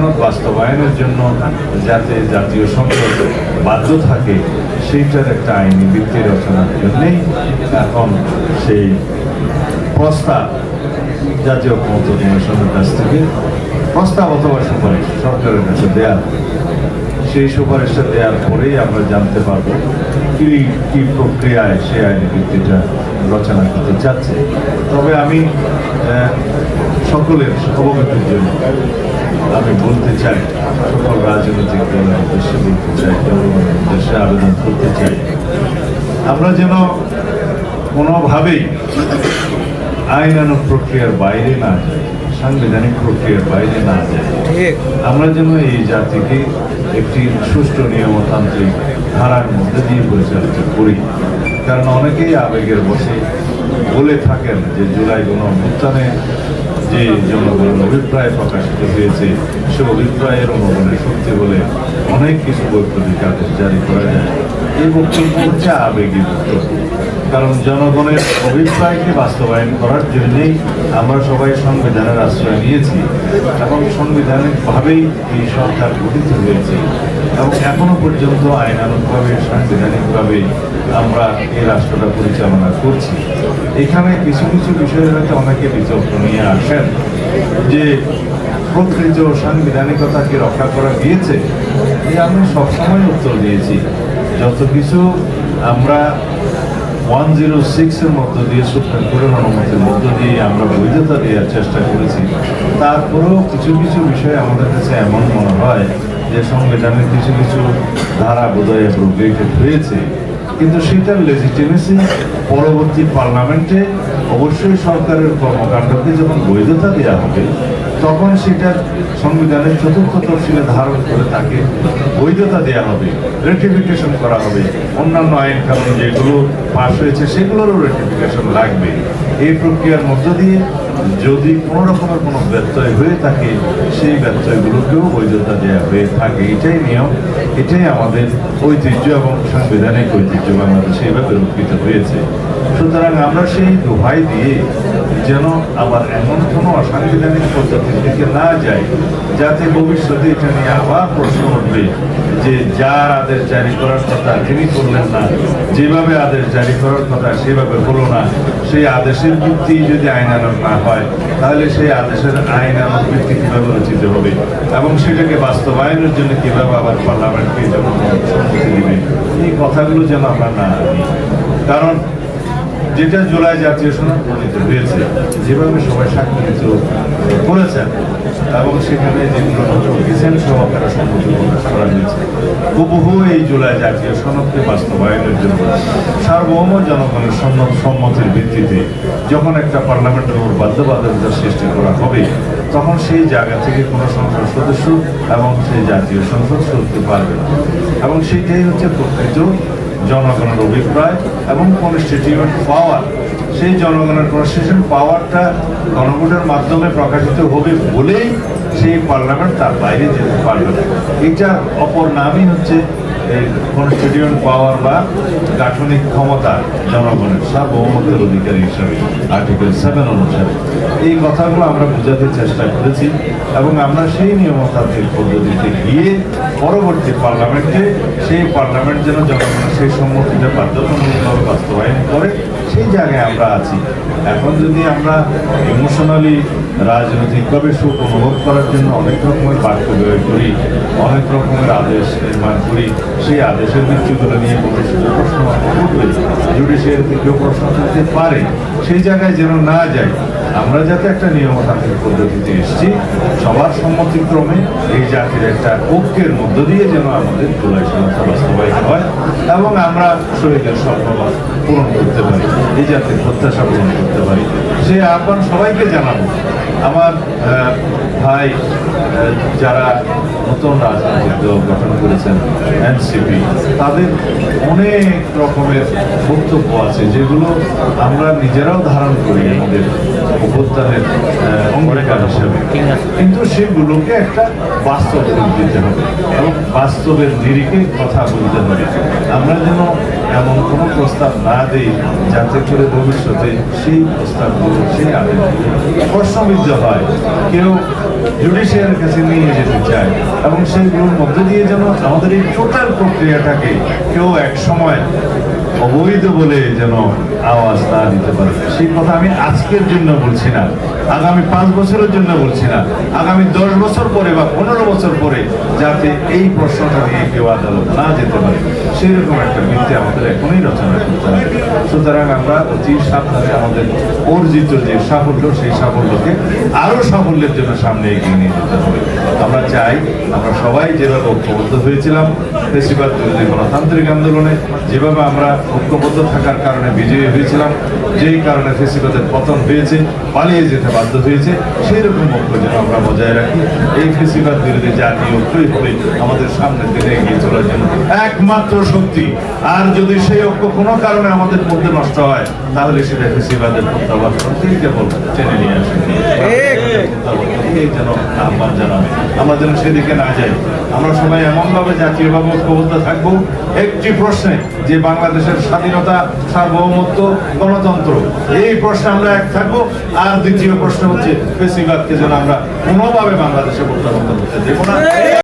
বাস্তবায়নের জন্য যাতে জাতীয় সংসদ বাধ্য থাকে, সেইটার একটা আইনি ভিত্তি রচনার জন্যেই এখন সেই প্রস্তাব জাতীয় ক্ষমতা কমিশনের কাছ থেকে প্রস্তাব অথবা সুপারিশ সরকারের কাছে দেয়া সেই সুপারিশটা দেওয়ার পরেই আমরা জানতে পারব কি কি প্রক্রিয়ায় সে আইনি ভিত্তিটা রচনা করতে চাচ্ছে। তবে আমি সকলের অবগতির জন্য আমি বলতে চাই সকল রাজনৈতিক দলের উদ্দেশ্যে বলতে চাই জনগণের উদ্দেশ্যে আবেদন করতে চাই। আমরা যেন কোনোভাবেই আইনানুগ প্রক্রিয়ার বাইরে না যাই সাংবিধানিক প্রক্রিয়ার বাইরে না যাই। আমরা যেন এই জাতিকে একটি সুষ্ঠু নিয়মতান্ত্রিক ধারার মধ্যে দিয়ে পরিচালিত করি। কারণ অনেকেই আবেগের বসে বলে থাকেন যে জুলাই গণ অভ্যুত্থানে যে জনগণের অভিপ্রায় প্রকাশিত হয়েছে সে অভিপ্রায়ের অনুগুণে সত্যি বলে অনেক কিছু বৈপ্লবিক আদেশ জারি করা যায়। এই বক্তব্য হচ্ছে আবেগী বক্তব্য। কারণ জনগণের অভিপ্রায়কে বাস্তবায়ন করার জন্যেই আমরা সবাই সংবিধানের আশ্রয় নিয়েছি এবং সংবিধানিকভাবেই এই সরকার গঠিত হয়েছে। এবং এখনও পর্যন্ত আইনানুগভাবে, সাংবিধানিকভাবে আমরা এই রাষ্ট্রটা পরিচালনা করছি। এখানে কিছু কিছু বিষয়ে হয়তো অনেকে বিতর্ক নিয়ে আসেন যে প্রকৃত সাংবিধানিকতাকে রক্ষা করা গিয়েছে। এই আমি সবসময় উত্তর দিয়েছি। যত কিছু আমরা ওয়ান জিরো সিক্সের মধ্য দিয়ে, সুপ্রিম কোর্টের অনুমতির মধ্য দিয়ে আমরা বৈধতা দেওয়ার চেষ্টা করেছি, তারপরেও কিছু কিছু বিষয় আমাদের কাছে এমন মনে হয় যে সংবিধানের কিছু কিছু ধারা বোধহয় অ্যাপ্রোপ্রিয়েটেড হয়েছে। কিন্তু সেটার লেজিটিমেসি পরবর্তী পার্লামেন্টে অবশ্যই সরকারের কর্মকাণ্ডকে যখন বৈধতা দেওয়া হবে, তখন সেটা সংবিধানের চতুর্থ তফসিলে ধারণ করে তাকে বৈধতা দেওয়া হবে রেটিফিকেশন করা হবে। অন্যান্য আইন কানুন যেগুলো পাশ হয়েছে, সেগুলোরও রেটিফিকেশন লাগবে। এই প্রক্রিয়ার মধ্য দিয়ে যদি কোনো রকমের কোনো ব্যত্যয় হয়ে থাকে, সেই ব্যত্যয়গুলোকেও বৈধতা দেওয়া হয়ে থাকে। এটাই নিয়ম, এটাই আমাদের ঐতিহ্য এবং সাংবিধানিক ঐতিহ্য। বাংলাদেশে এইভাবে রক্ষিত হয়েছে। সুতরাং আমরা সেই দোহাই দিয়ে যেন আবার এমন কোনো অসাংবিধানিক পদ্ধতির দিকে না যাই যাতে ভবিষ্যতে এটা নিয়ে আবার প্রশ্ন উঠবে যে যার আদেশ জারি করার কথা তিনি করলেন না, যেভাবে আদেশ জারি করার কথা সেভাবে হলো না। সেই আদেশের ভিত্তি যদি আইনানুগ না হয়, তাহলে সেই আদেশের আইনানুগ ভিত্তি কীভাবে রচিত হবে? এবং সেটাকে বাস্তবায়নের জন্য কীভাবে আবার পার্লামেন্টকে যখন দিবে? এই কথাগুলো যেন আমরা না কারণ যেটা জুলাই জাতীয় সনদ প্রণীত হয়েছে, যেভাবে সবাই স্বাক্ষরিত করেছেন এবং সেখানে নজর গেছেন সহকারে সম্মতি প্রকাশ করা হয়েছে। হুবহু এই জুলাই জাতীয় সনদকে বাস্তবায়নের জন্য সার্বভৌম জনগণের সম্মত সম্মতির ভিত্তিতে যখন একটা পার্লামেন্টের উপর বাধ্যবাধকতা সৃষ্টি করা হবে, তখন সেই জায়গা থেকে কোনো সংসদ সদস্য এবং সেই জাতীয় সংসদ সরতে পারবে না। এবং সেইটাই হচ্ছে প্রকৃত জনগণের অভিপ্রায় এবং কনস্টিটিউয়েন্ট পাওয়ার সেই জনগণের প্রশাসন পাওয়ারটা গণভোটের মাধ্যমে প্রকাশিত হবে বলেই সেই পার্লামেন্ট তার বাইরে যেতে পারবে এটা অপর নামই হচ্ছে এই কনস্টিটিউয়েন্ট পাওয়ার বা গাঠনিক ক্ষমতা জনগণের সার্বভৌমত্বের অধিকারী হিসাবে আর্টিকেল সেভেন অনুসারে। এই কথাগুলো আমরা বোঝাতে চেষ্টা করেছি এবং আমরা সেই নিয়মতান্ত্রিক পদ্ধতিতে গিয়ে পরবর্তী পার্লামেন্টে সেই পার্লামেন্ট যেন জনগণের সেই সম্মতিটা বাধ্যতামূলকভাবে বাস্তবায়ন করে, সেই জায়গায় আমরা আছি। এখন যদি আমরা ইমোশনালি রাজনৈতিকভাবে সুখ অনুভব করার জন্য অনেক রকমের বাক্য ব্যয় করি, অনেক রকমের আদেশ নির্মাণ করি। সেই আদেশের ভিত্তিগুলো নিয়ে ভবিষ্যতে প্রশ্ন উঠবে জুডিশিয়ারিতে থেকেও প্রশ্ন করতে পারে, সেই জায়গায় যেন না যায় আমরা যাতে একটা নিয়মতান্ত্রিক পদ্ধতিতে এসেছি, সবার সম্মতিক্রমে এই জাতির একটা ঐক্যের মধ্য দিয়ে যেন আমাদের জুলাই সনদটা বাস্তবায়িত হয় এবং আমরা শরীরের স্বপ্ন পূরণ করতে পারি, এই জাতির প্রত্যাশা পূরণ করতে পারি। সে আহ্বান সবাইকে জানাব। আমার ভাই যারা নতুন রাজনৈতিক দল গঠন করেছেন, এনসিপি, তাদের অনেক রকমের বক্তব্য আছে, যেগুলো আমরা নিজেরাও ধারণ করি আমাদের অভ্যুত্থানের অঙ্গীকার হিসেবে। কিন্তু সেগুলোকে একটা বাস্তব রূপ দিতে হবে এবং বাস্তবের নিরিখে কথা বলতে হবে। আমরা যেন এমন কোনো প্রস্তাব না দিই যাতে করে ভবিষ্যতে সেই প্রস্তাবগুলো, সেই আদেশগুলো প্রশ্নবিদ্ধ হয়। কেউ জুডিশিয়ারের কাছে নিয়ে যেতে চায় এবং সেইগুলোর মধ্যে দিয়ে যেন আমাদের এই টোটাল প্রক্রিয়াটাকে কেউ এক সময় অবৈধ বলে যেন আওয়াজ না দিতে পারে। সেই কথা আমি আজকের জন্য বলছি না, আগামী পাঁচ বছরের জন্য বলছি না, আগামী দশ বছর পরে বা পনেরো বছর পরে যাতে এই প্রশ্নটা নিয়ে কেউ আদালত না যেতে পারে। সেই রকম একটা ভিত্তি আমাদের এখনই রচনা করতে হবে। সুতরাং আমরা অতি সাবধানে আমাদের অর্জিত যে সাফল্য, সেই সাফল্যকে আরও সাফল্যের জন্য সামনে এগিয়ে নিয়ে যেতে হবে। আমরা চাই আমরা সবাই যেভাবে ঐক্যবদ্ধ হয়েছিলাম বেশিরভাগ বিরোধী গণতান্ত্রিক আন্দোলনে, যেভাবে আমরা ঐক্যবদ্ধ থাকার কারণে বিজয়ী হয়েছিলাম, যেই কারণে ফেসিবাদের পতন হয়েছে, পালিয়ে যেতে বাধ্য হয়েছে সেই রকম ঐক্য যেন আমরা বজায় রাখি। এই ফেসিবাদ বিরোধী জাতীয় ঐক্যই হবে আমাদের সামনের দিনে এগিয়ে চলার জন্য একমাত্র শক্তি। আর যদি সেই ঐক্য কোনো কারণে আমাদের মধ্যে নষ্ট হয় তাহলে সেটা ফেসিবাদের প্রত্যাবর্তন কেবল টেনে নিয়ে আসে। এই যেন আহ্বান জানাবে। আমরা যেন সেদিকে না যাই। আমরা সবাই এমনভাবে জাতীয়ভাবে ঐক্যবদ্ধ থাকব। একটি প্রশ্নে যে বাংলাদেশের স্বাধীনতা সার্বভৌমত্ব গণতন্ত্র এই প্রশ্নে আমরা এক থাকব। আর দ্বিতীয় প্রশ্ন হচ্ছে ফেসিবাদকে যেন আমরা কোনোভাবে বাংলাদেশে প্রত্যাবর্তন করতে দেবো না।